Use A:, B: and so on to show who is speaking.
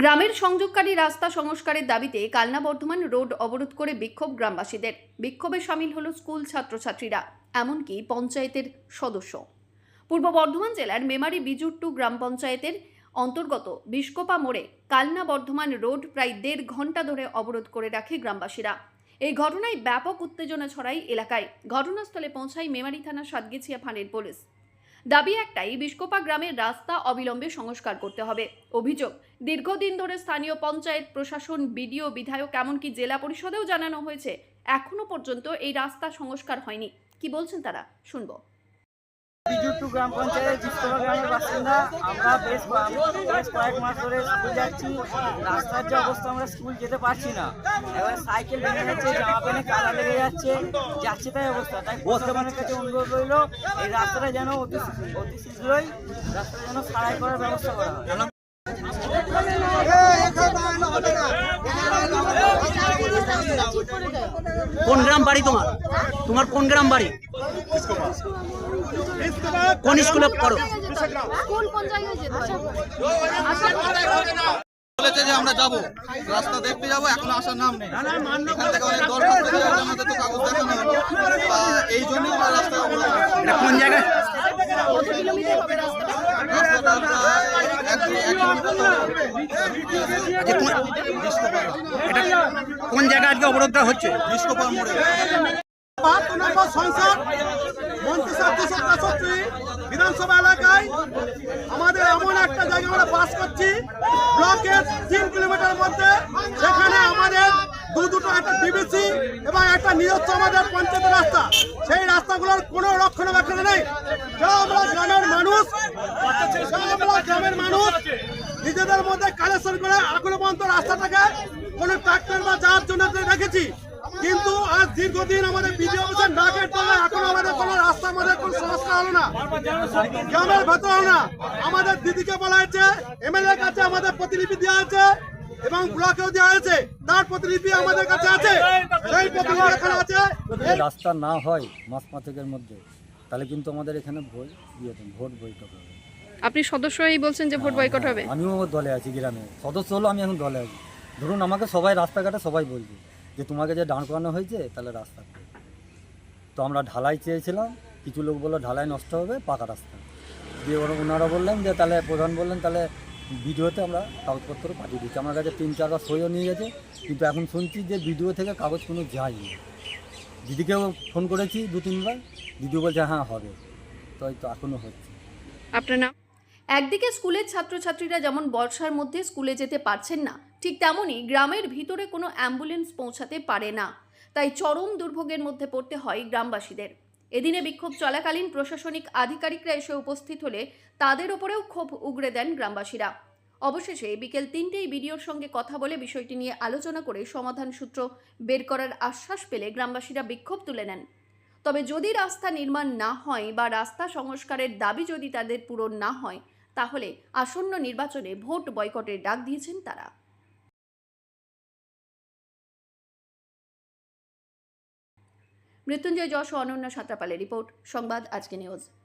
A: গ্রামের সংযোগকারী রাস্তা সংস্কারের দাবিতে কালনা বর্ধমান রোড অবরোধ করে বিক্ষোভ গ্রামবাসীদের। বিক্ষোভে সামিল হল স্কুল ছাত্রছাত্রীরা, এমনকি পঞ্চায়েতের সদস্য। পূর্ব বর্ধমান জেলার মেমারি বিজুট্টু গ্রাম পঞ্চায়েতের অন্তর্গত বিস্কোপা মোড়ে কালনা বর্ধমান রোড প্রায় দেড় ঘণ্টা ধরে অবরোধ করে রাখে গ্রামবাসীরা। এই ঘটনায় ব্যাপক উত্তেজনা ছড়ায় এলাকায়। ঘটনাস্থলে পৌঁছায় মেমারি থানা সাতগেছিয়া ফাঁড়ির পুলিশ। দাবি একটাই বিস্কোপা গ্রামের রাস্তা অবিলম্বে সংস্কার করতে হবে। অভিযোগ, দীর্ঘদিন ধরে স্থানীয় পঞ্চায়েত প্রশাসন, বিডিও, বিধায়ক, এমনকি জেলা পরিষদেও জানানো হয়েছে, এখনও পর্যন্ত এই রাস্তা সংস্কার হয়নি। কি বলছেন তারা? শুনব।
B: বিজুট্টু গ্রাম পঞ্চায়েত বিস্তরা গ্রামের বাসিন্দা। আমরা বেশ বেশ কয়েক মাস ধরে স্কুল যাচ্ছি। রাস্তার যে অবস্থা, আমরা স্কুল যেতে পারছি না। এবার সাইকেল ভেঙে যাচ্ছে, জামা প্যান্টে কাদা লেগে যাচ্ছে যাচ্ছে তাই অবস্থা। তাই বর্তমানের কাছে অনুরোধ রইল, এই রাস্তাটা যেন অতি অতি শীঘ্রই রাস্তাটা যেন সারাই করার ব্যবস্থা করা হয়।
C: কোন গ্রাম বাড়ি তোমার? তোমার কোন গ্রাম বাড়ি? কোন স্কুলে পড়ো?
D: বলেছে যে আমরা যাব। রাস্তা দেখতে যাব এখন আসার নাম নেই। এখান থেকে অনেক দরখাস্ত আমাদের তো কাগজ দেখানো হলো এই জন্যই আমরা রাস্তা অবলম্বন করছি।
C: এটা কোন জায়গায়
E: কত কিলোমিটার হবে রাস্তাটা?
D: রাস্তাটা প্রায় এক দুই এক কিলোমিটার হবে।
C: আচ্ছা, কোন- জায়গায় আজকে অবরোধটা হচ্ছে
F: বিধানসভা এলাকায় আমাদের এমন একটা জায়গা আমরা বাস করছি ব্লকের তিন কিলোমিটার মধ্যে সেখানে আমাদের দু দুটো একটা ডিবিসি এবং একটা নিজস্ব আমাদের পঞ্চায়েত রাস্তা সেই রাস্তাগুলোর কোনো রক্ষণাবেক্ষণ নেই যা আমরা গ্রামের মানুষ যা আমরা গ্রামের মানুষ নিজেদের মধ্যে কালেকশন করে এখনও পর্যন্ত রাস্তাটাকে কোনো ট্রাক্টর বা যাওয়ার জন্য রেখেছি। কিন্তু আজ দীর্ঘদিন আমাদের বিডিও অফিসের ডাকের তলায় এখন আমাদের কোনো রাস্তা আমাদের কোনো সংস্কার হলো না। গ্রামের ভেতর হলো না। আমাদের দিদিকে বলা হয়েছে এমএলএ কাছে আমাদের প্রতিলিপি দেওয়া আছে এবং ব্লকেও দেওয়া হয়েছে। তার প্রতিলিপি আমাদের কাছে আছে। সেই প্রতিলিপি এখানে আছে।
G: রাস্তা না হয় মাস পাঁচেকের মধ্যে, তাহলে কিন্তু আমাদের এখানে ভোট দিয়ে ভোট বৈঠক হবে।
E: আপনি সদস্য সদস্যই বলছেন যে ভোট বয়কট হবে?
G: আমিও দলে আছি গ্রামে। সদস্য হলো আমি এখন দলে আছি। ধরুন আমাকে সবাই রাস্তাঘাটে সবাই বলছে যে তোমাকে যে দাঁড় করানো হয়েছে তাহলে রাস্তা তো আমরা ঢালাই চেয়েছিলাম কিছু লোক বলল ঢালাই নষ্ট হবে পাকা রাস্তা। দিয়ে ওরা ওনারা বললেন যে তাহলে প্রধান বললেন তাহলে ভিডিওতে আমরা কাগজপত্র পাঠিয়ে দিচ্ছি। আমার কাছে তিন চারবার সইও নিয়ে গেছে কিন্তু এখন শুনছি যে ভিডিও থেকে কাগজ কোনো যায়নি দিদিকেও ফোন করেছি দু তিনবার দিদি বলছে হ্যাঁ হবে। তো এই তো এখনও হচ্ছে।
E: আপনার নাম?
A: একদিকে স্কুলের ছাত্রছাত্রীরা যেমন বর্ষার মধ্যে স্কুলে যেতে পারছেন না, ঠিক তেমনই গ্রামের ভিতরে কোনো অ্যাম্বুলেন্স পৌঁছাতে পারে না। তাই চরম দুর্ভোগের মধ্যে পড়তে হয় গ্রামবাসীদের। এদিনে বিক্ষোভ চলাকালীন প্রশাসনিক আধিকারিকরা এসে উপস্থিত হলে তাদের ওপরেও ক্ষোভ উগড়ে দেন গ্রামবাসীরা। অবশেষে বিকেল তিনটেই বিডিওর সঙ্গে কথা বলে বিষয়টি নিয়ে আলোচনা করে সমাধান সূত্র বের করার আশ্বাস পেলে গ্রামবাসীরা বিক্ষোভ তুলে নেন। তবে যদি রাস্তা নির্মাণ না হয় বা রাস্তা সংস্কারের দাবি যদি তাদের পূরণ না হয়, তাহলে আসন্ন নির্বাচনে ভোট বয়কটের ডাক দিয়েছেন তারা। মৃত্যুঞ্জয় যশ, অনন্য সাঁতরাপালের রিপোর্ট, সংবাদ, আজকে নিউজ।